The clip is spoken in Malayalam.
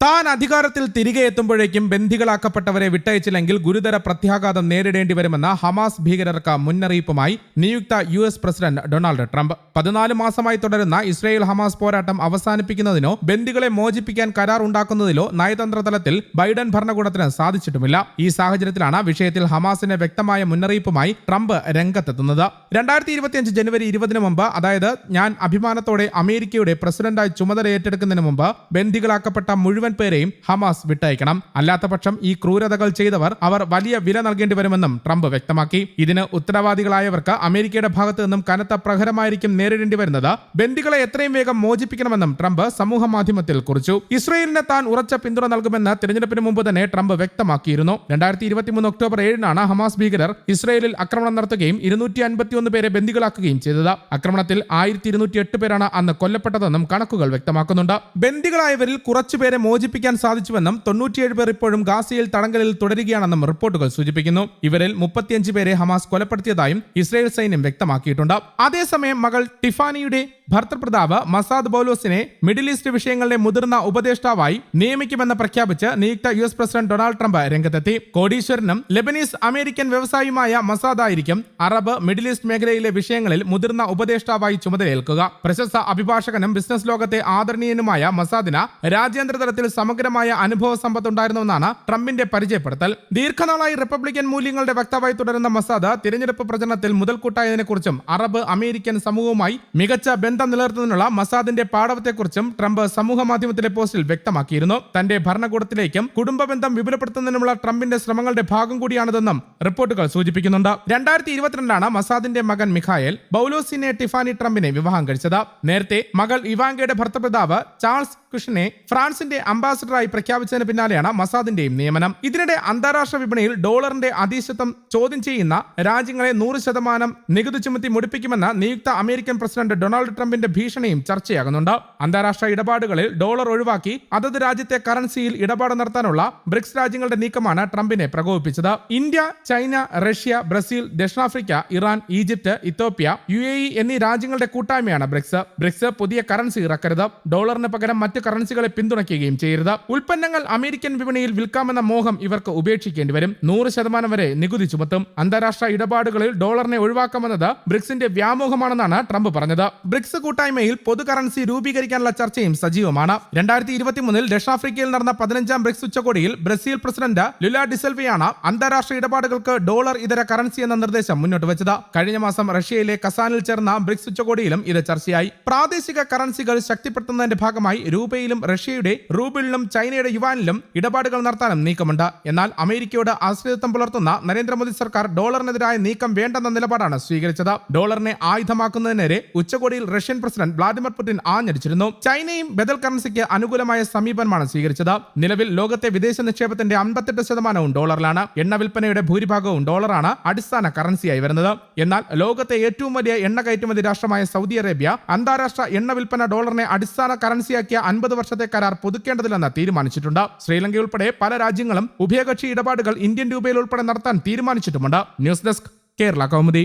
താൻ അധികാരത്തിൽ തിരികെ എത്തുമ്പോഴേക്കും ബന്ദികളാക്കപ്പെട്ടവരെ വിട്ടയച്ചില്ലെങ്കിൽ ഗുരുതര പ്രത്യാഘാതം നേരിടേണ്ടി വരുമെന്ന ഹമാസ് ഭീകരർക്ക് മുന്നറിയിപ്പുമായി നിയുക്ത U S president Donald Trump. പതിനാല് മാസമായി തുടരുന്ന ഇസ്രായേൽ ഹമാസ് പോരാട്ടം അവസാനിപ്പിക്കുന്നതിനോ ബന്ദികളെ മോചിപ്പിക്കാൻ കരാർ ഉണ്ടാക്കുന്നതിലോ നയതന്ത്ര തലത്തിൽ ബൈഡൻ ഭരണകൂടത്തിന് സാധിച്ചിട്ടുമില്ല. ഈ സാഹചര്യത്തിലാണ് വിഷയത്തിൽ ഹമാസിന് വ്യക്തമായ മുന്നറിയിപ്പുമായി ട്രംപ് രംഗത്തെത്തുന്നത്. രണ്ടായിരത്തി ഇരുപത്തിയഞ്ച് ജനുവരി ഇരുപതിന് മുമ്പ് അതായത് ഞാൻ അഭിമാനത്തോടെ അമേരിക്കയുടെ പ്രസിഡന്റായി ചുമതല ഏറ്റെടുക്കുന്നതിന് മുമ്പ് ബന്ദികളാക്കപ്പെട്ട മുഴുവൻ പേരെയും ഹമാസ് വിട്ടയക്കണം. അല്ലാത്തപക്ഷം ഈ ക്രൂരതകൾ ചെയ്തവർ അവർ വലിയ വില നൽകേണ്ടി വരുമെന്നും ട്രംപ് വ്യക്തമാക്കി. ഇതിന് ഉത്തരവാദികളായവർക്ക് അമേരിക്കയുടെ ഭാഗത്തു നിന്നും കനത്ത പ്രഹരമായിരിക്കും നേരിടേണ്ടി വരുന്നത്. ബന്ദികളെ എത്രയും വേഗം മോചിപ്പിക്കണമെന്നും ട്രംപ് സമൂഹ മാധ്യമത്തിൽ കുറിച്ചു. ഇസ്രയേലിന് താൻ ഉറച്ച പിന്തുണ നൽകുമെന്ന് തിരഞ്ഞെടുപ്പിന് മുമ്പ് തന്നെ ട്രംപ് വ്യക്തമാക്കിയിരുന്നു. രണ്ടായിരത്തി ഇരുപത്തിമൂന്ന് ഒക്ടോബർ ഏഴിനാണ് ഹമാസ് ഭീകരർ ഇസ്രയേലിൽ ആക്രമണം നടത്തുകയും ഇരുന്നൂറ്റി അൻപത്തിയൊന്ന് പേരെ ബന്ദികളാക്കുകയും ചെയ്തത്. ആക്രമണത്തിൽ ആയിരത്തി ഇരുന്നൂറ്റി എട്ട് പേരാണ് അന്ന് കൊല്ലപ്പെട്ടതെന്നും കണക്കുകൾ വ്യക്തമാക്കുന്നുണ്ട്. ബന്ദികളായവരിൽ കുറച്ചുപേരെ മോചിപ്പിക്കാൻ സാധിച്ചുവെന്നും തൊണ്ണൂറ്റിയേഴ് പേർ ഇപ്പോഴും ഗാസയിൽ തടങ്കലിൽ തുടരുകയാണെന്നും റിപ്പോർട്ടുകൾ സൂചിപ്പിക്കുന്നു. ഇവരിൽ മുപ്പത്തിയഞ്ച് പേരെ ഹമാസ് കൊലപ്പെടുത്തിയതായും ഇസ്രായേൽ സൈന്യം വ്യക്തമാക്കിയിട്ടുണ്ട്. അതേസമയം മകൾ ടിഫാനിയുടെ ഭർത്തൃപിതാവ് മസാദ് ബോലോസിനെ മിഡിൽ ഈസ്റ്റ് വിഷയങ്ങളുടെ മുതിർന്ന ഉപദേഷ്ടാവായി നിയമിക്കുമെന്ന് പ്രഖ്യാപിച്ച് നിയുക്ത U S president Donald Trump രംഗത്തെത്തി. കോടീശ്വരനും ലെബനീസ് അമേരിക്കൻ വ്യവസായിയുമായ മസാദ് ആയിരിക്കും അറബ് മിഡിൽ ഈസ്റ്റ് മേഖലയിലെ വിഷയങ്ങളിൽ മുതിർന്ന ഉപദേഷ്ടാവായി ചുമതലയേൽക്കുക. പ്രശസ്ത അഭിഭാഷകനും ബിസിനസ് ലോകത്തെ ആദരണീയനുമായ മസാദിന് രാജ്യാന്തര തലത്തിൽ സമഗ്രമായ അനുഭവ സമ്പത്തുണ്ടായിരുന്നുവെന്നാണ് ട്രംപിന്റെ പരിചയപ്പെടുത്തൽ. ദീർഘനാളായി റിപ്പബ്ലിക്കൻ മൂല്യങ്ങളുടെ വക്താവായി തുടരുന്ന മസാദ് തിരഞ്ഞെടുപ്പ് പ്രചരണത്തിൽ മുതൽക്കൂട്ടായതിനെക്കുറിച്ചും അറബ് അമേരിക്കൻ സമൂഹവുമായി മികച്ച ബന്ധം നിലനിർത്തുന്നതിനുള്ള മസാദിന്റെ പാടവത്തെക്കുറിച്ചും ട്രംപ് സമൂഹ മാധ്യമത്തിലെ പോസ്റ്റിൽ വ്യക്തമാക്കിയിരുന്നു. തന്റെ ഭരണകൂടത്തിലേക്കും കുടുംബ ബന്ധം വിപുലപ്പെടുത്തുന്നതിനുമുള്ള ട്രംപിന്റെ ശ്രമങ്ങളുടെ ഭാഗം കൂടിയാണിതെന്നും റിപ്പോർട്ടുകൾ സൂചിപ്പിക്കുന്നുണ്ട്. രണ്ടായിരത്തി ഇരുപത്തിരണ്ടാണ് മസാദിന്റെ മകൻ മിഖായൽ ബൌലോസിനെ ടിഫാനി ട്രംപിനെ വിവാഹം കഴിച്ചത്. നേരത്തെ മകൾ ഇവാങ്കയുടെ ഭർത്തപിതാവ് ചാൾസ് കുഷിനെ ഫ്രാൻസിന്റെ അംബാസഡറായി പ്രഖ്യാപിച്ചതിന് പിന്നാലെയാണ് മസാദിന്റെയും നിയമനം. ഇതിനിടെ അന്താരാഷ്ട്ര വിപണിയിൽ ഡോളറിന്റെ അധീശത്വം ചോദ്യം ചെയ്യുന്ന രാജ്യങ്ങളെ നൂറ് ശതമാനം നികുതി ചുമത്തി മുടിപ്പിക്കുമെന്ന് നിയുക്ത അമേരിക്കൻ പ്രസിഡന്റ് ഡൊണാൾഡ് ട്രംപിന്റെ ഭീഷണിയും ചർച്ചയാകുന്നുണ്ട്. അന്താരാഷ്ട്ര ഇടപാടുകളിൽ ഡോളർ ഒഴിവാക്കി അതത് രാജ്യത്തെ കറൻസിയിൽ ഇടപാട് നടത്താനുള്ള ബ്രിക്സ് രാജ്യങ്ങളുടെ നീക്കമാണ് ട്രംപിനെ പ്രകോപിപ്പിച്ചത്. ഇന്ത്യ ചൈന റഷ്യ ബ്രസീൽ ദക്ഷിണാഫ്രിക്ക Iran Egypt Ethiopia U A എന്നീ രാജ്യങ്ങളുടെ കൂട്ടായ്മയാണ് ബ്രിക്സ്. ബ്രിക്സ് പുതിയ കറൻസി ഇറക്കരുത്. ഡോളറിന് പകരം മറ്റ് കറൻസികളെ പിന്തുണയ്ക്കുകയും ചെയ്യരുത്. ഉൽപ്പന്നങ്ങൾ അമേരിക്കൻ വിപണിയിൽ വിൽക്കാമെന്ന മോഹം ഇവർക്ക് ഉപേക്ഷിക്കേണ്ടി വരും. നൂറ് ശതമാനം വരെ നികുതി ചുമത്തും. അന്താരാഷ്ട്ര ഇടപാടുകളിൽ ഡോളറിനെ ഒഴിവാക്കാമെന്നത് ബ്രിക്സിന്റെ വ്യാമോഹമാണെന്നാണ് ട്രംപ് പറഞ്ഞത്. ബ്രിക്സ് കൂട്ടായ്മയിൽ പൊതു കറൻസി രൂപീകരിക്കാനുള്ള ചർച്ചയും സജീവമാണ്. രണ്ടായിരത്തി ഇരുപത്തിമൂന്നിൽ ദക്ഷിണാഫ്രിക്കയിൽ നടന്ന പതിനഞ്ചാം ബ്രിക്സ് ഉച്ചകോടിയിൽ ബ്രസീൽ പ്രസിഡന്റ് ലുല ഡിസൽവിയാണ് അന്താരാഷ്ട്ര ഇടപാടുകൾക്ക് ഡോളർ ഇതര കറൻസി എന്ന നിർദ്ദേശം മുന്നോട്ട് വെച്ചത്. കഴിഞ്ഞ മാസം റഷ്യയിലെ കസാനിൽ ചേർന്ന ബ്രിക്സ് ഉച്ചകോടിയിലും ഇത് ചർച്ചയായി. പ്രാദേശിക കറൻസികൾ ശക്തിപ്പെടുത്തുന്നതിന്റെ ഭാഗമായി രൂപയിലും റഷ്യയുടെ റൂബിളിലും ചൈനയുടെ യുവാനിലും ഇടപാടുകൾ നടത്താനും നീക്കമുണ്ട്. എന്നാൽ അമേരിക്കയോട് ആശ്രിതത്വം പുലർത്തുന്ന നരേന്ദ്രമോദി സർക്കാർ ഡോളറിനെതിരായ നീക്കം വേണ്ടെന്ന നിലപാടാണ് സ്വീകരിച്ചത്. ഡോളറിനെ ആയുധമാക്കുന്നതിനെതിരെ ഉച്ചകോടിയിൽ റഷ്യൻ പ്രസിഡന്റ് വ്ളാഡിമിർ പുടിൻ ആഞ്ഞടിച്ചിരുന്നു. ചൈനയും ബദൽ കറൻസിക്ക് അനുകൂലമായ സമീപനമാണ് സ്വീകരിച്ചത്. നിലവിൽ ലോകത്തെ വിദേശ നിക്ഷേപത്തിന്റെ അമ്പത്തെട്ട് ശതമാനവും ഡോളറിലാണ്. എണ്ണ വിൽപ്പനയുടെ ഭൂരിഭാഗവും ഡോളറാണ് അടിസ്ഥാന കറൻസിയായി വരുന്നത്. എന്നാൽ ലോകത്തെ ഏറ്റവും വലിയ എണ്ണ കയറ്റുമതി രാഷ്ട്രമായ സൗദി അറേബ്യ അന്താരാഷ്ട്ര എണ്ണ വിൽപ്പന ഡോളറിനെ അടിസ്ഥാന കറൻസിയാക്കിയ അൻപത് വർഷത്തെ കരാർ പുതുക്കേണ്ടതില്ലെന്ന് തീരുമാനിച്ചിട്ടുണ്ട്. ശ്രീലങ്ക ഉൾപ്പെടെ പല രാജ്യങ്ങളും ഉഭയകക്ഷി ഇടപാടുകൾ ഇന്ത്യൻ രൂപയിൽ ഉൾപ്പെടെ നടത്താൻ തീരുമാനിച്ചിട്ടുമുണ്ട്. News desk Kerala Kaumudi.